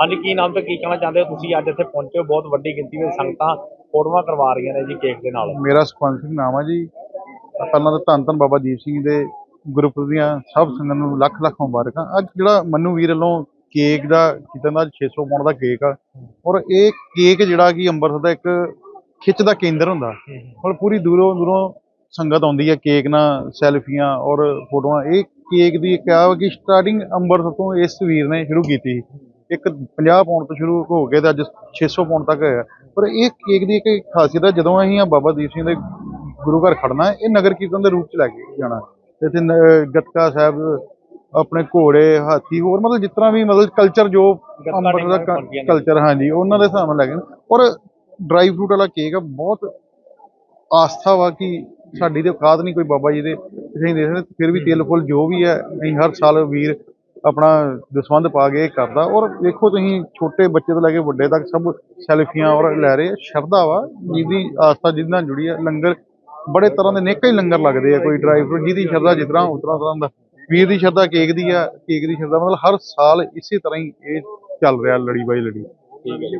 ਹਾਂਜੀ, ਕੀ ਨਾਮ ਤੇ ਕੀ ਕਹਿਣਾ ਚਾਹੁੰਦੇ ਹੋ? ਤੁਸੀਂ ਅੱਜ ਇੱਥੇ ਪਹੁੰਚੇ ਹੋ, ਬਹੁਤ ਵੱਡੀ ਗਿਣਤੀ ਵਿੱਚ ਸੰਗਤਾਂ ਫੋਟੋਆਂ ਕਰਵਾ ਰਹੀਆਂ ਨੇ ਜੀ ਕੇਕ ਦੇ ਨਾਲ। ਮੇਰਾ ਸੁਖਵੰਤ ਸਿੰਘ ਨਾਮ ਆ ਜੀ। ਪਹਿਲਾਂ ਤਾਂ ਧੰਨ ਧੰਨ ਬਾਬਾ ਦੀਪ ਸਿੰਘ ਦੇ ਗੁਰਪੁਰਬ ਦੀਆਂ ਸਭ ਸੰਗਤਾਂ ਨੂੰ ਲੱਖ ਲੱਖ ਮੁਬਾਰਕਾਂ। ਅੱਜ ਜਿਹੜਾ ਮੰਨੂ ਵੀਰ ਵੱਲੋਂ ਕੇਕ ਦਾ ਕੀਤਾ ਦਾ 600 ਪੌਂਡ ਦਾ ਕੇਕ ਆ। ਔਰ ਇਹ ਕੇਕ ਜਿਹੜਾ ਕਿ ਅੰਮ੍ਰਿਤਸਰ ਦਾ ਇੱਕ ਖਿੱਚ ਦਾ ਕੇਂਦਰ ਹੁੰਦਾ। ਔਰ ਪੂਰੀ ਦੂਰੋਂ ਦੂਰੋਂ ਸੰਗਤ ਆਉਂਦੀ ਹੈ ਕੇਕ ਨਾਲ ਸੈਲਫੀਆਂ ਔਰ ਫੋਟੋਆਂ। ਇਹ ਕੇਕ ਦੀ ਕਿਹਾ ਕਿ ਸਟਾਰਟਿੰਗ ਅੰਮ੍ਰਿਤਸਰ ਤੋਂ ਇਸ ਵੀਰ ਨੇ ਸ਼ੁਰੂ ਕੀਤੀ ਇੱਕ 50 ਪੌਂਡ ਤੋਂ ਸ਼ੁਰੂ ਹੋ ਕੇ ਤੇ ਅੱਜ 600 ਪੌਂਡ ਤੱਕ ਹੋਇਆ ਪਰ ਇਹ ਕੇਕ ਦੀ ਇੱਕ ਖਾਸੀਅਤ ਹੈ ਜਦੋਂ ਅਸੀਂ ਆ ਬਾਬਾ ਦੀਪ ਸਿੰਘ ਦੇ ਗੁਰੂ ਘਰ ਖੜਨਾ ਹੈ, ਇਹ ਨਗਰ ਕੀਰਤਨ ਦੇ ਰੂਪ ਚ ਲੈ ਕੇ ਜਾਣਾ ਤੇ ਇੱਥੇ ਗੱਤਕਾ ਸਾਹਿਬ ਆਪਣੇ ਘੋੜੇ ਹਾਥੀ ਹੋਰ ਮਤਲਬ ਤਰ੍ਹਾਂ ਵੀ ਮਤਲਬ ਕਲਚਰ ਜੋ ਅੰਮ੍ਰਿਤਸਰ ਦਾ। ਕਲਚਰ ਹਾਂਜੀ ਉਹਨਾਂ ਦੇ ਹਿਸਾਬ ਨਾਲ ਲੈ ਕੇ ਔਰ ਡਰਾਈ ਫਰੂਟ ਵਾਲਾ ਕੇਕ ਆ ਬਹੁਤ ਆਸਥਾ ਵਾ ਕਿ ਸਾਡੀ ਤੇ ਔਕਾਤ ਨਹੀਂ ਕੋਈ ਬਾਬਾ ਜੀ ਦੇ ਅਸੀਂ ਦੇ ਸਕਦੇ ਫਿਰ ਵੀ ਤਿਲ ਫੁੱਲ ਜੋ ਵੀ ਹੈ ਅਸੀਂ ਹਰ ਸਾਲ ਵੀਰ ਆਪਣਾ ਦਸਵੰਧ ਪਾ ਕੇ ਇਹ ਕਰਦਾ ਔਰ ਵੇਖੋ ਤੁਸੀਂ ਛੋਟੇ ਬੱਚੇ ਤੋਂ ਲੈ ਕੇ ਵੱਡੇ ਤੱਕ ਸਭ ਸੈਲਫੀਆਂ ਔਰ ਲੈ ਰਹੇ ਆ। ਸ਼ਰਧਾ ਵਾ ਜਿਹਦੀ ਆਸਥਾ ਜਿਹਦੇ ਨਾਲ ਜੁੜੀ ਹੈ ਲੰਗਰ ਬੜੇ ਤਰ੍ਹਾਂ ਦੇ ਨੇਕਾਂ ਹੀ ਲੰਗਰ ਲੱਗਦੇ ਆ ਕੋਈ ਡਰਾਈ ਫਰੂਟ ਜਿਹਦੀ ਸ਼ਰਧਾ ਜਿਸ ਤਰ੍ਹਾਂ ਉਸ ਤਰ੍ਹਾਂ ਤਰ੍ਹਾਂ ਦਾ ਵੀਰ ਦੀ ਸ਼ਰਧਾ ਕੇਕ ਦੀ ਆ ਕੇਕ ਦੀ ਸ਼ਰਧਾ ਮਤਲਬ ਹਰ ਸਾਲ ਇਸੇ ਤਰ੍ਹਾਂ ਹੀ ਇਹ ਚੱਲ ਰਿਹਾ ਲੜੀ ਬਾਈ ਲੜੀ। ਠੀਕ ਹੈ ਜੀ।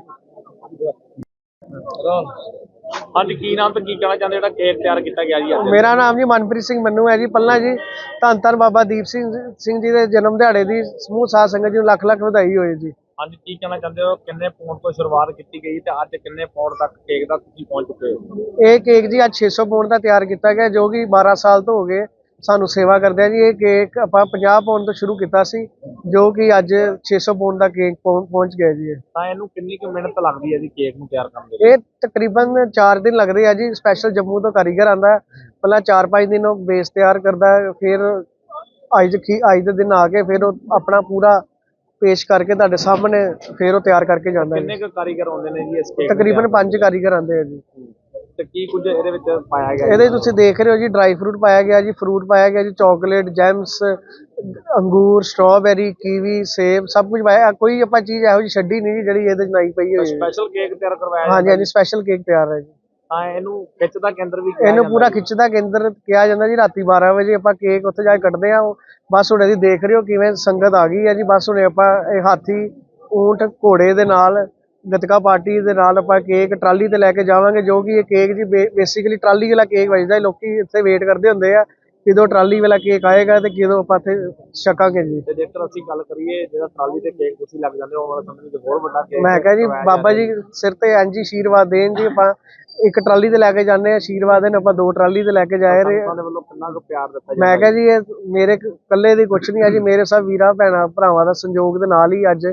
ਹਾਂਜੀ ਕੀ ਨਾਮ ਤੇ ਕੀ ਕਹਿਣਾ ਚਾਹੁੰਦੇ ਜਿਹੜਾ ਕੇਕ ਤਿਆਰ ਕੀਤਾ ਗਿਆ ਜੀ ਅੱਜ? ਮੇਰਾ ਨਾਮ ਜੀ ਮਨਪ੍ਰੀਤ ਸਿੰਘ ਮੰਨੂ ਹੈ ਜੀ ਪੱਲਾ ਜੀ। ਧੰਨ ਧੰਨ ਬਾਬਾ ਦੀਪ ਸਿੰਘ ਸਿੰਘ ਜੀ ਦੇ ਜਨਮ ਦਿਹਾੜੇ ਦੀ ਸਮੂਹ ਸਾਧ ਸੰਗਤ ਜੀ ਨੂੰ ਲੱਖ ਲੱਖ ਵਧਾਈ ਹੋਏ ਜੀ। ਹਾਂਜੀ ਕੀ ਕਹਿਣਾ ਚਾਹੁੰਦੇ ਹੋ? ਕਿੰਨੇ ਪੌਂਡ ਤੋਂ ਸ਼ੁਰੂਆਤ ਕੀਤੀ ਗਈ ਤੇ ਅੱਜ ਕਿੰਨੇ ਪੌਂਡ ਤੱਕ ਕੇਕ ਦਾ ਤੁਸੀਂ ਪਹੁੰਚ ਚੁੱਕੇ ਹੋ? ਇਹ ਕੇਕ ਜੀ ਅੱਜ 600 ਪੌਂਡ ਦਾ ਤਿਆਰ ਕੀਤਾ ਗਿਆ ਜੋ ਕਿ 12 ਸਾਲ ਤੋਂ ਹੋ ਗਏ। ਸਾਨੂੰ ਸੇਵਾ ਕਰਦੇ ਆ ਜੀ ਇਹ ਕੇਕ ਆਪਾਂ 50 ਪੌਂਡ ਤੋਂ ਸ਼ੁਰੂ ਕੀਤਾ ਸੀ ਜੋ ਕਿ ਅੱਜ 600 ਪੌਂਡ ਦਾ ਕੇਕ ਪਹੁੰ- ਪਹੁੰਚ ਗਿਆ ਜੀ। ਤਾਂ ਇਹਨੂੰ ਕਿੰਨੀ ਕੁ ਮਿਹਨਤ ਲੱਗਦੀ ਹੈ ਜੀ ਕੇਕ ਨੂੰ ਤਿਆਰ ਕਰਨ ਦੇ ਇਹ ਤਕਰੀਬਨ 4 ਦਿਨ ਲੱਗਦੇ ਆ ਜੀ ਸਪੈਸ਼ਲ ਜੰਮੂ ਤੋਂ ਕਾਰੀਗਰ ਆਂਦਾ ਪਹਿਲਾਂ 4-5 ਦਿਨ ਉਹ ਬੇਸ ਤਿਆਰ ਕਰਦਾ ਹੈ, ਫਿਰ ਅੱਜ ਕੀ ਅੱਜ ਦੇ ਦਿਨ ਆ ਕੇ ਫਿਰ ਉਹ ਆਪਣਾ ਪੂਰਾ ਪੇਸ਼ ਕਰਕੇ ਤੁਹਾਡੇ ਸਾਹਮਣੇ ਫਿਰ ਉਹ ਤਿਆਰ ਕਰਕੇ ਜਾਂਦਾ ਕਿੰਨੇ ਜੀ ਕੁ ਕਾਰੀਗਰ ਆਉਂਦੇ ਨੇ ਜੀ ਇਸ ਕੇਕ ਤਕਰੀਬਨ ਤਿਆਰ 5 ਕਾਰੀਗਰ ਆਂਦੇ ਆ ਜੀ? ਤੇ ਕੀ ਕੁਝ ਇਹਦੇ ਵਿੱਚ ਪਾਇਆ ਗਿਆ? ਜੀ? ਇਹਦੇ ਤੁਸੀਂ ਦੇਖ ਰਹੇ ਹੋ ਜੀ ਡਰਾਈ ਫਰੂਟ ਪਾਇਆ ਗਿਆ ਜੀ ਫਰੂਟ ਪਾਇਆ ਗਿਆ ਜੀ ਚਾਕਲੇਟ ਜੈਮਸ ਅੰਗੂਰ ਸਟ੍ਰਾਬੇਰੀ ਕੀਵੀ ਸੇਬ ਸਭ ਕੁਝ ਪਾਇਆ। ਕੋਈ ਆਪਾਂ ਚੀਜ਼ ਇਹੋ ਜਿਹੀ ਛੱਡੀ ਨਹੀਂ ਜੀ ਜਿਹੜੀ ਇਹਦੇ 'ਚ ਨਹੀਂ ਪਈ ਹੋਈ ਹੈ। ਸਪੈਸ਼ਲ ਕੇਕ ਤਿਆਰ ਕਰਵਾਇਆ ਹਾਂਜੀ ਹਾਂਜੀ ਸਪੈਸ਼ਲ ਕੇਕ ਤਿਆਰ ਹੈ ਜੀ। ਤਾਂ ਇਹਨੂੰ ਖਿੱਚ ਦਾ ਕੇਂਦਰ ਵੀ ਕਿਹਾ ਇਹਨੂੰ ਪੂਰਾ ਜੀ। ਖਿੱਚਦਾ ਕੇਂਦਰ ਕਿਹਾ ਜਾਂਦਾ ਜੀ ਰਾਤੀ 12 ਵਜੇ ਆਪਾਂ ਕੇਕ ਉੱਥੇ ਜਾ ਕੇ ਕੱਟਦੇ ਆ ਬਸ ਹੁਣ ਇਹਦੀ ਦੇਖ ਰਹੇ ਹੋ ਕਿਵੇਂ ਸੰਗਤ ਆ ਗਈ ਹੈ ਜੀ। ਬਸ ਹੁਣੇ ਆਪਾਂ ਇਹ ਹਾਥੀ ਊਂਟ ਘੋੜੇ ਦੇ ਨਾਲ ਗਤਕਾ ਪਾਰਟੀ ਦੇ ਨਾਲ ਆਪਾਂ ਕੇਕ ਟਰਾਲੀ ਤੇ ਲੈ ਕੇ ਜਾਵਾਂਗੇ ਜੋ ਕਿ ਇਹ ਕੇਕ ਜੀ ਬੇਸਿਕਲੀ ਟਰਾਲੀ ਵਾਲਾ ਕੇਕ ਵੱਜਦਾ। ਲੋਕੀ ਇੱਥੇ ਵੇਟ ਕਰਦੇ ਹੁੰਦੇ ਆ ਕਿਦੋਂ ਟਰਾਲੀ ਵਾਲਾ ਕੇਕ ਆਏਗਾ ਤੇ ਕਿਦੋਂ ਆਪਾਂ ਇੱਥੇ ਛਕਾਂਗੇ ਜੀ। ਤੇ ਜੇਕਰ ਅਸੀਂ ਗੱਲ ਕਰੀਏ ਜਿਹੜਾ ਟਰਾਲੀ ਤੇ ਕੇਕ ਤੁਸੀਂ ਲੱਗ ਜਾਂਦੇ ਹੋ ਉਹ ਵਾਲਾ ਸਮੇਂ ਤੇ ਹੋਰ ਵੱਡਾ ਕੇਕ ਮੈਂ ਕਿਹਾ ਜੀ ਬਾਬਾ ਜੀ ਸਿਰ ਤੇ ਹੀ ਆਸ਼ੀਰਵਾਦ ਦੇਣ ਜੀ ਆਪਾਂ ਇੱਕ ਟਰਾਲੀ ਤੇ ਲੈ ਕੇ ਜਾਂਦੇ ਆ ਆਸ਼ੀਰਵਾਦ ਦੇਣ ਆਪਾਂ ਦੋ ਟਰਾਲੀ ਤੇ ਲੈ ਕੇ ਜਾ ਰਹੇ। ਵੱਲੋਂ ਕਿੰਨਾ ਕੁ ਪਿਆਰ ਦਿੱਤਾ ਮੈਂ ਕਿਹਾ ਜੀ ਇਹ ਮੇਰੇ ਇਕੱਲੇ ਦੀ ਕੁਛ ਨਹੀਂ ਹੈ ਜੀ ਮੇਰੇ ਸਭ ਵੀਰਾਂ ਭੈਣਾਂ ਭਰਾਵਾਂ ਦਾ ਸੰਯੋਗ ਦੇ ਨਾਲ ਹੀ ਅੱਜ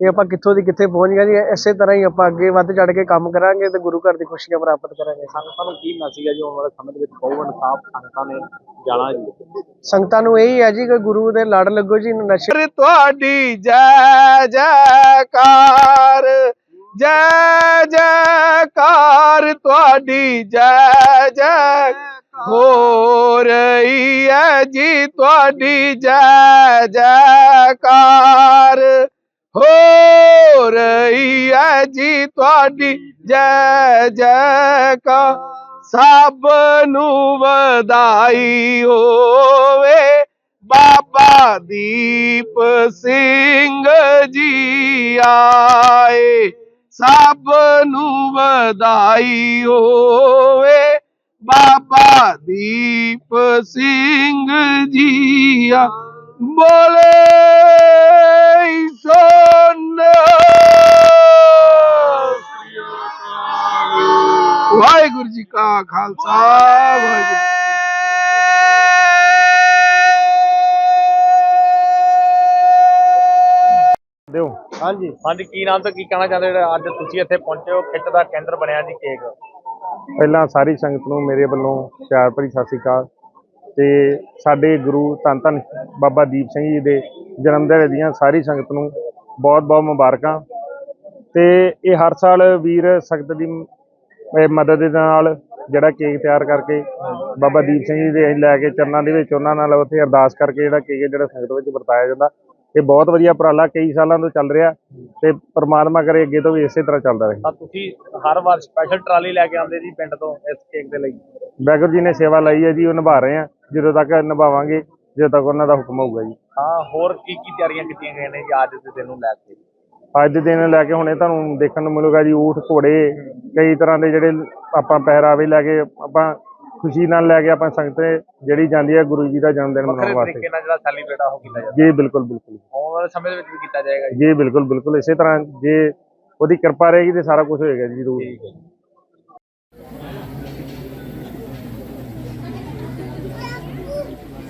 ਇਹ ਆਪਾਂ ਕਿੱਥੋਂ ਦੀ ਕਿੱਥੇ ਪਹੁੰਚ ਗਏ ਜੀ ਇਸੇ ਤਰ੍ਹਾਂ ਹੀ ਆਪਾਂ ਅੱਗੇ ਵੱਧ ਚੜ ਕੇ ਕੰਮ ਕਰਾਂਗੇ ਤੇ ਗੁਰੂ ਘਰ ਦੀ ਖੁਸ਼ੀਆਂ ਪ੍ਰਾਪਤ ਕਰਾਂਗੇ। ਸੰਗਤਾਂ ਨੂੰ ਕੀ ਮੈਸੇਜ ਹੈ ਜੀ ਆਉਣ ਵਾਲੇ ਸਮੇਂ ਦੇ ਵਿੱਚ? ਬਹੁ ਇਨਸਾਫ ਸੰਗਤਾਂ ਨੇ ਜਾਣਾ ਜੀ। ਸੰਗਤਾਂ ਨੂੰ ਇਹੀ ਹੈ ਜੀ ਕਿ ਗੁਰੂ ਦੇ ਲੜ ਲੱਗੋ ਜੀ ਨਸ਼ੇ ਤੁਹਾਡੀ ਜੈ ਜੈਕਾਰ ਜੈ ਜੈਕਾਰ ਤੁਹਾਡੀ ਜੈ ਜੈ ਹੋ ਰਹੀ ਹੈ ਜੀ ਤੁਹਾਡੀ ਜੈ ਜੈਕਾਰ। ਹੋ ਰਹੀ ਹੈ ਜੀ ਤੁਹਾਡੀ ਜੈ ਜੈਕਾਰ ਸਭ ਨੂੰ ਵਧਾਈ ਹੋਵੇ ਬਾਬਾ ਦੀਪ ਸਿੰਘ ਜੀ ਆਏ। ਸਭ ਨੂੰ ਵਧਾਈ ਹੋਵੇ ਬਾਬਾ ਦੀਪ ਸਿੰਘ ਜੀ ਆ। ਬੋਲੇ ਵਾਹਿਗੁਰੂ ਜੀ ਕਾ ਖਾਲਸਾ ਵਾਹਿਗੁਰੂ ਦਿਓ। ਹਾਂਜੀ। ਹਾਂਜੀ ਕੀ ਨਾਮ ਤੇ ਕੀ ਕਹਿਣਾ ਚਾਹੁੰਦੇ ਹੋ? ਜਿਹੜਾ ਅੱਜ ਤੁਸੀਂ ਇੱਥੇ ਪਹੁੰਚੇ ਹੋ ਖਿੱਚ ਦਾ ਕੇਂਦਰ ਬਣਿਆ ਜੀ ਕੇਕ। ਪਹਿਲਾਂ ਸਾਰੀ ਸੰਗਤ ਨੂੰ ਮੇਰੇ ਵੱਲੋਂ ਪਿਆਰ ਭਰੀ ਸਤਿ ਸ੍ਰੀ ਅਕਾਲ। ਤੇ ਸਾਡੇ ਗੁਰੂ ਧੰਨ ਧੰਨ ਬਾਬਾ ਦੀਪ ਸਿੰਘ ਜੀ ਦੇ ਜਨਮ ਦਿਹਾੜੇ ਦੀਆਂ ਸਾਰੀ ਸੰਗਤ ਨੂੰ ਬਹੁਤ ਬਹੁਤ ਮੁਬਾਰਕਾਂ। ਤੇ ਇਹ ਹਰ ਸਾਲ ਵੀਰ ਸੰਗਤ ਦੀ ਮਦਦ ਦੇ ਨਾਲ ਜਿਹੜਾ ਕੇਕ ਤਿਆਰ ਕਰਕੇ ਬਾਬਾ ਦੀਪ ਸਿੰਘ ਜੀ ਦੇ ਅਸੀਂ ਲੈ ਕੇ ਚਰਨਾਂ ਦੇ ਵਿੱਚ ਉਹਨਾਂ ਨਾਲ ਉੱਥੇ ਅਰਦਾਸ ਕਰਕੇ ਜਿਹੜਾ ਕੇਕ ਜਿਹੜਾ ਸੰਗਤ ਵਿੱਚ ਵਰਤਾਇਆ ਜਾਂਦਾ। ਇਹ ਬਹੁਤ ਵਧੀਆ ਉਪਰਾਲਾ ਕਈ ਸਾਲਾਂ ਤੋਂ ਚੱਲ ਰਿਹਾ ਤੇ ਪ੍ਰਮਾਤਮਾ ਕਰੇ ਅੱਗੇ ਤੋਂ ਵੀ ਇਸੇ ਤਰ੍ਹਾਂ ਚੱਲਦਾ ਰਹੇ। ਤੁਸੀਂ ਹਰ ਵਾਰ ਸਪੈਸ਼ਲ ਟਰਾਲੀ ਲੈ ਕੇ ਆਉਂਦੇ ਜੀ ਪਿੰਡ ਤੋਂ ਇਸ ਕੇਕ ਦੇ ਲਈ? ਵਾਹਿਗੁਰੂ ਜੀ ਨੇ ਸੇਵਾ ਲਈ ਹੈ ਜੀ ਉਹ ਨਿਭਾ ਰਹੇ ਆ ਜਦੋਂ ਤੱਕ ਨਿਭਾਵਾਂਗੇ ਜਦੋਂ ਤੱਕ ਉਹਨਾਂ ਦਾ ਹੁਕਮ ਹੋਊਗਾ ਜੀ। ਹਾਂ ਹੋਰ ਕੀ ਕੀ ਤਿਆਰੀਆਂ ਕੀਤੀਆਂ ਗਈਆਂ ਨੇ ਜੀ ਅੱਜ ਦੇ ਦਿਨ ਨੂੰ ਲੈ ਕੇ? ਅੱਜ ਦੇ ਦਿਨ ਲੈ ਕੇ ਹੁਣੇ ਤੁਹਾਨੂੰ ਦੇਖਣ ਨੂੰ ਮਿਲੂਗਾ ਜੀ ਊਠ ਘੋੜੇ ਕਈ ਤਰ੍ਹਾਂ ਦੇ ਜਿਹੜੇ ਆਪਾਂ ਪਹਿਰਾਵੇ ਲੈ ਕੇ ਆਪਾਂ ਖੁਸ਼ੀ ਨਾਲ ਲੈ ਕੇ ਆਪਾਂ ਸੰਗਤ ਜਿਹੜੀ ਜਾਂਦੀ ਹੈ ਗੁਰੂ ਜੀ ਦਾ ਜਨਮ ਦਿਨ ਮਨਾਉਣ ਤਰੀਕੇ ਵਾਸਤੇ ਨਾਲ ਜਿਹੜਾ ਸੈਲੀਬ੍ਰੇਟ ਆ ਉਹ ਕੀਤਾ ਜਾਂਦਾ। ਜੀ ਬਿਲਕੁਲ ਬਿਲਕੁਲ। ਆਉਣ ਵਾਲੇ ਸਮੇਂ ਦੇ ਵਿੱਚ ਵੀ ਕੀਤਾ ਜਾਏਗਾ ਜੀ ਬਿਲਕੁਲ ਬਿਲਕੁਲ। ਇਸੇ ਤਰ੍ਹਾਂ ਜੇ ਉਹਦੀ ਕਿਰਪਾ ਰਹੇਗੀ ਤੇ ਸਾਰਾ ਕੁਝ ਹੋਏਗਾ ਜੀ ਜ਼ਰੂਰ। ਠੀਕ ਹੈ ਜੀ।